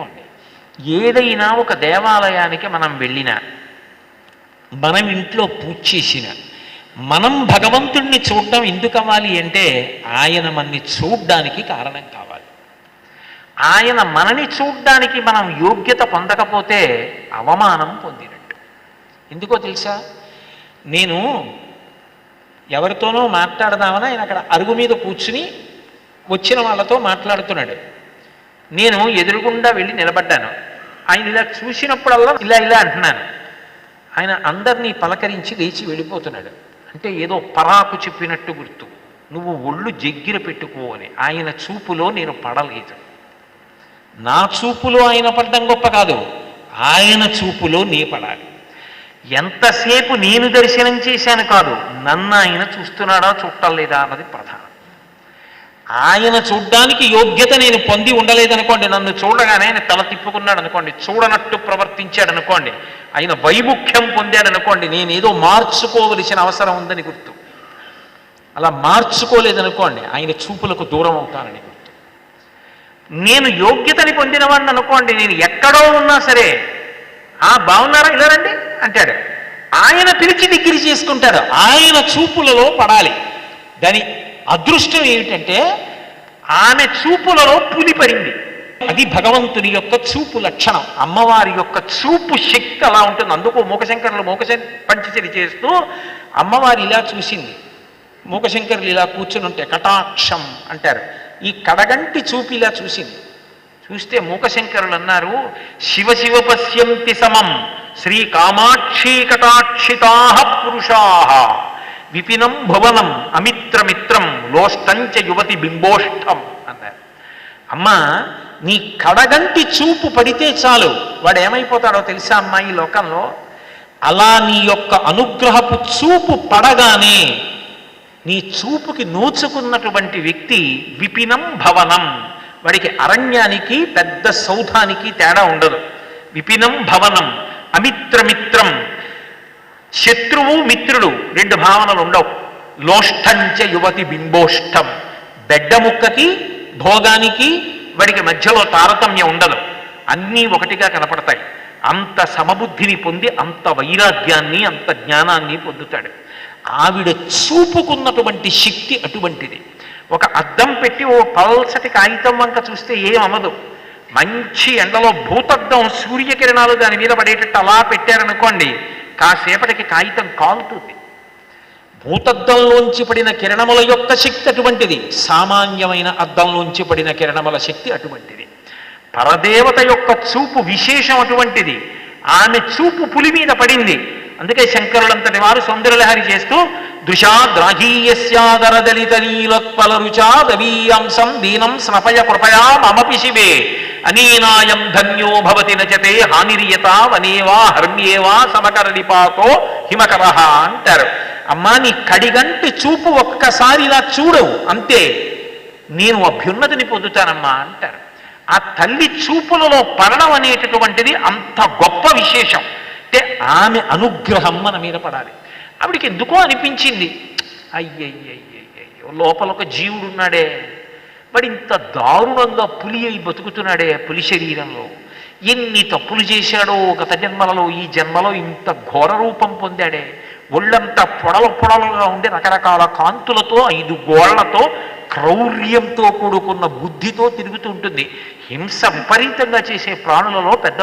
గుర్తుపెట్టుకోండి ఏదైనా ఒక దేవాలయానికి మనం వెళ్ళినా మనం ఇంట్లో పూజ చేసిన మనం భగవంతుణ్ణి చూడడం ఎందుకు అవ్వాలి అంటే ఆయన మనని చూడ్డానికి కారణం కావాలి. ఆయన మనని చూడ్డానికి మనం యోగ్యత పొందకపోతే అవమానం పొందినట్టు. ఎందుకో తెలుసా? నేను ఎవరితోనో మాట్లాడదామని ఆయన అక్కడ అరుగు మీద కూర్చుని వచ్చిన వాళ్ళతో మాట్లాడుతున్నాడు. నేను ఎదురుగుండా వెళ్ళి నిలబడ్డాను. ఆయన ఇలా చూసినప్పుడల్లా ఇలా ఇలా అంటున్నాను. ఆయన అందరినీ పలకరించి లేచి వెళ్ళిపోతున్నాడు. అంటే ఏదో పరాకు చెప్పినట్టు గుర్తు. నువ్వు ఒళ్ళు జగ్గిర పెట్టుకో అని. ఆయన చూపులో నేను పడలేదు. నా చూపులో ఆయన పడ్డం గొప్ప కాదు. ఆయన చూపులో నీ పడాలి. ఎంతసేపు నేను దర్శనం చేశాను కాదు. నన్ను ఆయన చూస్తున్నాడా చూడలేదా అన్నది ప్రధానం. ఆయన చూడ్డానికి యోగ్యత నేను పొంది ఉండలేదనుకోండి నన్ను చూడగానే ఆయన తల తిప్పుకున్నాడు అనుకోండి చూడనట్టు ప్రవర్తించాడు అనుకోండి ఆయన వైముఖ్యం పొందాడు అనుకోండి నేనేదో మార్చుకోవలసిన అవసరం ఉందని గుర్తు. అలా మార్చుకోలేదనుకోండి ఆయన చూపులకు దూరం అవుతానని గుర్తు. నేను యోగ్యతని పొందినవాడిని అనుకోండి నేను ఎక్కడో ఉన్నా సరే ఆ బాగున్నారా? ఇలా రండి అంటాడు. ఆయన పిలిచి దగ్గర చేసుకుంటాడు. ఆయన చూపులలో పడాలి. దాని అదృష్టం ఏమిటంటే ఆమె చూపులలో పులిపరింది అది భగవంతుని యొక్క చూపు లక్షణం. అమ్మవారి యొక్క చూపు శక్తి అలా ఉంటుంది. అందుకు మూకశంకరులు మూకశం పంచచరి చేస్తూ అమ్మవారు ఇలా చూసింది. మూకశంకరులు ఇలా కూర్చుని ఉంటే కటాక్షం అంటారు. ఈ కడగంటి చూపు ఇలా చూసింది. చూస్తే మూకశంకరులు అన్నారు శివ శివ పశ్యంతి సమం శ్రీ కామాక్షి కటాక్షితా పురుషా. విపినం భువనం అమిత్రమిత్రం లోష్టంచ యువతి బింబోష్టం అన్నారు అమ్మా నీ కడగంటి చూపు పడితే చాలు. వాడు ఏమైపోతాడో తెలుసా అమ్మా ఈ లోకంలో? అలా నీ యొక్క అనుగ్రహపు చూపు పడగానే నీ చూపుకి నోచుకున్నటువంటి వ్యక్తి విపినం భవనం. వాడికి అరణ్యానికి పెద్ద సౌధానికి తేడా ఉండదు. విపినం భవనం అమిత్రమిత్రం శత్రువు మిత్రుడు రెండు భావనలు ఉండవు. లోష్టంచ యువతి బింబోష్టం బెడ్డ ముక్కకి భోగానికి వాడికి మధ్యలో తారతమ్యం ఉండదు. అన్నీ ఒకటిగా కనపడతాయి. అంత సమబుద్ధిని పొంది అంత వైరాగ్యాన్ని అంత జ్ఞానాన్ని పొందుతాడు. ఆవిడ చూపుకున్నటువంటి శక్తి అటువంటిది. ఒక అద్దం పెట్టి ఓ పల్సటి కాగితం వంక చూస్తే ఏం మంచి ఎండలో భూతద్దం సూర్యకిరణాలు దాని మీద పడేటట్టు అలా పెట్టారనుకోండి కాసేపటికి కాగితం కాలుతుంది. భూతద్దంలోంచి పడిన కిరణముల యొక్క శక్తి అటువంటిది. సామాన్యమైన అద్దంలోంచి పడిన కిరణముల శక్తి అటువంటిది. పరదేవత యొక్క చూపు విశేషం అటువంటిది. ఆమె చూపు పులి మీద పడింది. అందుకే శంకరులంతటి వారు సౌందర్యలహరి చేస్తూ దృశాద్రాహీయస్యాదరదలిత నీలోత్పల రుచా దవీయాంసం దీనం స్నపయ కృపయా మమపి శివే అనీనాయం ధన్యో భవతి నచతే హానిరియత వనేవా హర్మ్యేవా సమకరడిపాతో హిమకర అంటారు. అమ్మా నీ కడిగంటి చూపు ఒక్కసారి ఇలా చూడవు. అంతే నేను అభ్యున్నతిని పొందుతానమ్మా అంటారు. ఆ తల్లి చూపులలో పడడం అనేటటువంటిది అంత గొప్ప విశేషం. అంటే ఆమె అనుగ్రహం మన మీద పడాలి. ఆవిడికి ఎందుకో అనిపించింది. అయ్యయ్యయ్యయ్యో లోపల ఒక జీవుడు ఉన్నాడే. వాడు ఇంత దారుణంగా పులి అయి బతుకుతున్నాడే పులి శరీరంలో. ఎన్ని తప్పులు చేశాడో గత జన్మలలో ఈ జన్మలో ఇంత ఘోర రూపం పొందాడే. ఒళ్ళంతా పొడల పొడలుగా ఉండి రకరకాల కాంతులతో ఐదు గోళ్ళతో క్రౌర్యంతో కూడుకున్న బుద్ధితో తిరుగుతూ ఉంటుంది. హింస విపరీతంగా చేసే ప్రాణులలో పెద్ద